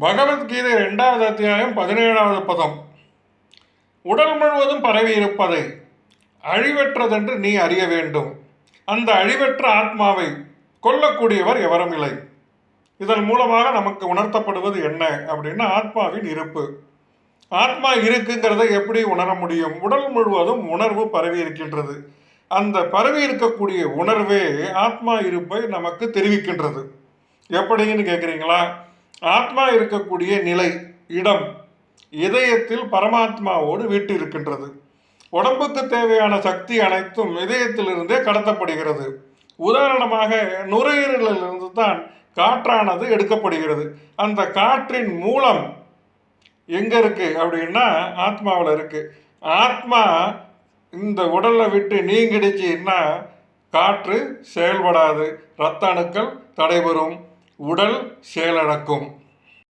பகவத்கீதை ரெண்டாவது அத்தியாயம் பதினேழாவது பதம். உடல் முழுவதும் பரவி இருப்பதை அழிவற்றதென்று நீ அறிய வேண்டும். அந்த அழிவற்ற ஆத்மாவை கொல்லக்கூடியவர் எவரும் இல்லை. இதன் மூலமாக நமக்கு உணர்த்தப்படுவது என்ன அப்படின்னா ஆத்மாவின் இருப்பு. ஆத்மா இருக்குங்கிறதை எப்படி உணர முடியும்? உடல் முழுவதும் உணர்வு பரவி இருக்கின்றது. அந்த பரவி இருக்கக்கூடிய உணர்வே ஆத்மா இருப்பை நமக்கு தெரிவிக்கின்றது. எப்படின்னு கேட்குறீங்களா ஆத்மா இருக்கக்கூடிய நிலை இடம் இதயத்தில் பரமாத்மாவோடு வீட்டு இருக்கின்றது உடம்புக்கு தேவையான சக்தி அனைத்தும் இதயத்திலிருந்தே கடத்தப்படுகிறது. உதாரணமாக நுரையீரலிலிருந்து தான் காற்றானது எடுக்கப்படுகிறது. அந்த காற்றின் மூலம் எங்கே இருக்கு அப்படின்னா ஆத்மாவில் இருக்கு. ஆத்மா இந்த உடலை விட்டு நீங்கிடுச்சுன்னா காற்று செயல்படாது. இரத்த அணுக்கள் தடைபெறும். உடல் செயலடக்கும்.